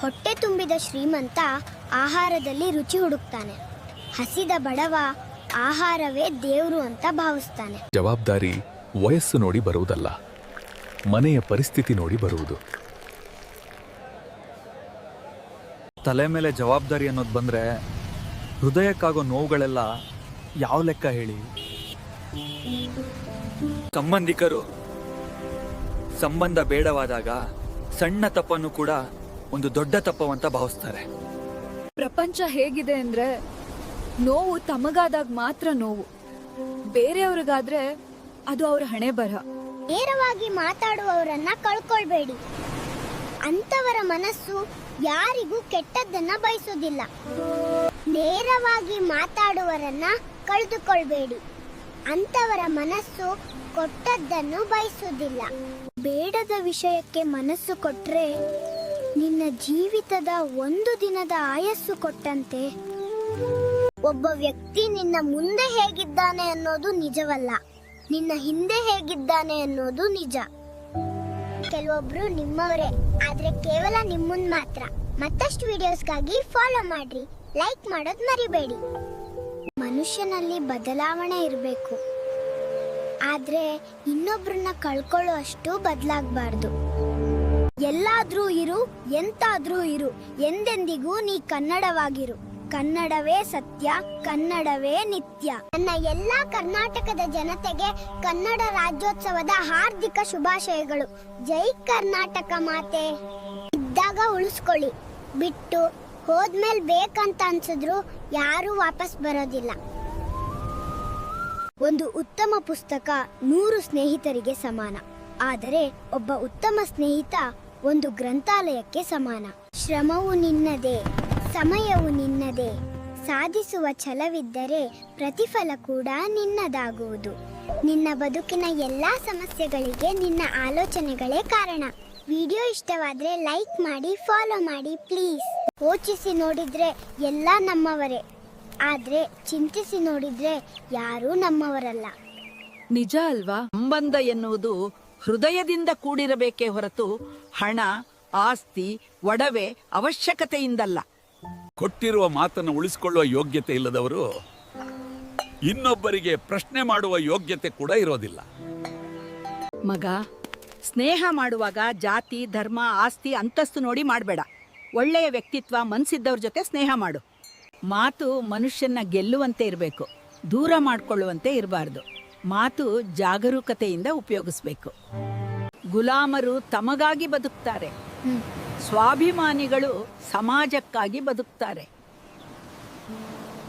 ಹೊಟ್ಟೆ ತುಂಬಿದ ಶ್ರೀಮಂತ ಆಹಾರದಲ್ಲಿ ರುಚಿ ಹುಡುಕ್ತಾನೆ. ಹಸಿದ ಬಡವ ಆಹಾರವೇ ದೇವರು ಅಂತ ಭಾವಿಸ್ತಾನೆ. ಜವಾಬ್ದಾರಿ ವಯಸ್ಸು ನೋಡಿ ಬರುವುದಲ್ಲ ಮನೆಯ ಪರಿಸ್ಥಿತಿ ನೋಡಿ ಬರುವುದು. ತಲೆ ಮೇಲೆ ಜವಾಬ್ದಾರಿ ಅನ್ನೋದು ಬಂದರೆ ಹೃದಯಕ್ಕಾಗೋ ನೋವುಗಳೆಲ್ಲ ಯಾವ ಲೆಕ್ಕ ಹೇಳಿ? ಸಂಬಂಧಿಕರು ಸಂಬಂಧ ಬೇಡವಾದಾಗ ಸಣ್ಣ ತಪ್ಪನ್ನು ಕೂಡ ಒಂದು ದೊಡ್ಡ ತಪ್ಪು ಅಂತ ಭಾವಿಸ್ತಾರೆ. ಪ್ರಪಂಚ ಹೇಗಿದೆ ಅಂದ್ರೆ ನೋವು ತಮಗಾದಾಗ ಮಾತ್ರ ನೋವು. ಬೇರೆಯವ್ರಿಗಾದ್ರೆ ಅದು ಅವ್ರ ಹಣೆ ಬರ. ನೇರವಾಗಿ ಮಾತಾಡುವವರನ್ನ ಕಳ್ಕೊಳ್ಬೇಡಿ. ಅಂತವರ ಮನಸ್ಸು ಯಾರಿಗೂ ಕೆಟ್ಟದ್ದನ್ನ ಬಯಸೋದಿಲ್ಲ ನೇರವಾಗಿ ಮಾತಾಡುವರನ್ನ ಕಳೆದುಕೊಳ್ಬೇಡಿ. ಅಂತವರ ಮನಸ್ಸು ಕೊಟ್ಟದ್ದನ್ನು ಬಯಸುದಿಲ್ಲ ಬೇಡದ ವಿಷಯಕ್ಕೆ ಮನಸ್ಸು ಕೊಟ್ರೆ ನಿನ್ನ ಜೀವಿತದ ಒಂದು ದಿನದ ಆಯಸ್ಸು ಕೊಟ್ಟಂತೆ. ಒಬ್ಬ ವ್ಯಕ್ತಿ ನಿನ್ನ ಮುಂದೆ ಹೇಗಿದ್ದಾನೆ ಅನ್ನೋದು ನಿಜವಲ್ಲ. ನಿನ್ನ ಹಿಂದೆ ಹೇಗಿದ್ದಾನೆ ಅನ್ನೋದು ನಿಜ. ಕೆಲವೊಬ್ರು ನಿಮ್ಮವರೇ, ಆದ್ರೆ ಕೇವಲ ನಿಮ್ಮನ್ ಮಾತ್ರ. ಮತ್ತಷ್ಟು ವಿಡಿಯೋಸ್ಗಾಗಿ ಫಾಲೋ ಮಾಡ್ರಿ ಲೈಕ್ ಮಾಡೋದ್ ಮರಿಬೇಡಿ. ಮನುಷ್ಯನಲ್ಲಿ ಬದಲಾವಣೆ ಇರಬೇಕು. ಆದ್ರೆ ಇನ್ನೊಬ್ರನ್ನ ಕಳ್ಕೊಳ್ಳೋ ಅಷ್ಟು ಬದಲಾಗಬಾರ್ದು. ಎಲ್ಲಾದ್ರೂ ಇರು, ಎಂತಾದ್ರೂ ಇರು, ಎಂದೆಂದಿಗೂ ನೀ ಕನ್ನಡವಾಗಿರು. ಕನ್ನಡವೇ ಸತ್ಯ, ಕನ್ನಡವೇ ನಿತ್ಯ. ನನ್ನ ಎಲ್ಲಾ ಕರ್ನಾಟಕದ ಜನತೆಗೆ ಕನ್ನಡ ರಾಜ್ಯೋತ್ಸವದ ಹಾರ್ದಿಕ ಶುಭಾಶಯಗಳು. ಜೈ ಕರ್ನಾಟಕ ಮಾತೆ. ಇದ್ದಾಗ ಉಳಿಸ್ಕೊಳ್ಳಿ. ಬಿಟ್ಟು ಹೋದ್ಮೇಲೆ ಬೇಕಂತ ಅನ್ಸಿದ್ರು ಯಾರೂ ವಾಪಸ್ ಬರೋದಿಲ್ಲ. ಒಂದು ಉತ್ತಮ ಪುಸ್ತಕ ನೂರು ಸ್ನೇಹಿತರಿಗೆ ಸಮಾನ. ಆದರೆ ಒಬ್ಬ ಉತ್ತಮ ಸ್ನೇಹಿತ ಒಂದು ಗ್ರಂಥಾಲಯಕ್ಕೆ ಸಮಾನ. ಶ್ರಮವು ನಿನ್ನದೆ, ಸಮಯವು ನಿನ್ನದೆ. ಸಾಧಿಸುವ ಛಲವಿದ್ದರೆ ಪ್ರತಿಫಲ ಕೂಡ ನಿನ್ನದಾಗುವುದು. ನಿನ್ನ ಬದುಕಿನ ಎಲ್ಲಾ ಸಮಸ್ಯೆಗಳಿಗೆ ನಿನ್ನ ಆಲೋಚನೆಗಳೇ ಕಾರಣ. ವಿಡಿಯೋ ಇಷ್ಟವಾದರೆ ಲೈಕ್ ಮಾಡಿ, ಫಾಲೋ ಮಾಡಿ ಪ್ಲೀಸ್. ಯೋಚಿಸಿ ನೋಡಿದ್ರೆ ಎಲ್ಲ ನಮ್ಮವರೇ. ಆದ್ರೆ ಚಿಂತಿಸಿ ನೋಡಿದ್ರೆ ಯಾರೂ ನಮ್ಮವರಲ್ಲ. ನಿಜ ಅಲ್ವಾ? ಸಂಬಂಧ ಎನ್ನುವುದು ಹೃದಯದಿಂದ ಕೂಡಿರಬೇಕೇ ಹೊರತು ಹಣ ಆಸ್ತಿ ಒಡವೆ ಅವಶ್ಯಕತೆಯಿಂದಲ್ಲ. ಕೊಟ್ಟಿರುವ ಮಾತನ್ನು ಉಳಿಸಿಕೊಳ್ಳುವ ಯೋಗ್ಯತೆ ಇಲ್ಲದವರು ಇನ್ನೊಬ್ಬರಿಗೆ ಪ್ರಶ್ನೆ ಮಾಡುವ ಯೋಗ್ಯತೆ ಕೂಡ ಇರೋದಿಲ್ಲ. ಮಗ ಸ್ನೇಹ ಮಾಡುವಾಗ ಜಾತಿ ಧರ್ಮ ಆಸ್ತಿ ಅಂತಸ್ತು ನೋಡಿ ಮಾಡಬೇಡ. ಒಳ್ಳೆಯ ವ್ಯಕ್ತಿತ್ವ ಮನಸ್ಸಿದ್ದವ್ರ ಜೊತೆ ಸ್ನೇಹ ಮಾಡು. ಮಾತು ಮನುಷ್ಯನ ಗೆಲ್ಲುವಂತೆ ಇರಬೇಕು. ದೂರ ಮಾಡಿಕೊಳ್ಳುವಂತೆ ಇರಬಾರ್ದು. ಮಾತು ಜಾಗರೂಕತೆಯಿಂದ ಉಪಯೋಗಿಸ್ಬೇಕು. ಗುಲಾಮರು ತಮಗಾಗಿ ಬದುಕ್ತಾರೆ. ಸ್ವಾಭಿಮಾನಿಗಳು ಸಮಾಜಕ್ಕಾಗಿ ಬದುಕ್ತಾರೆ.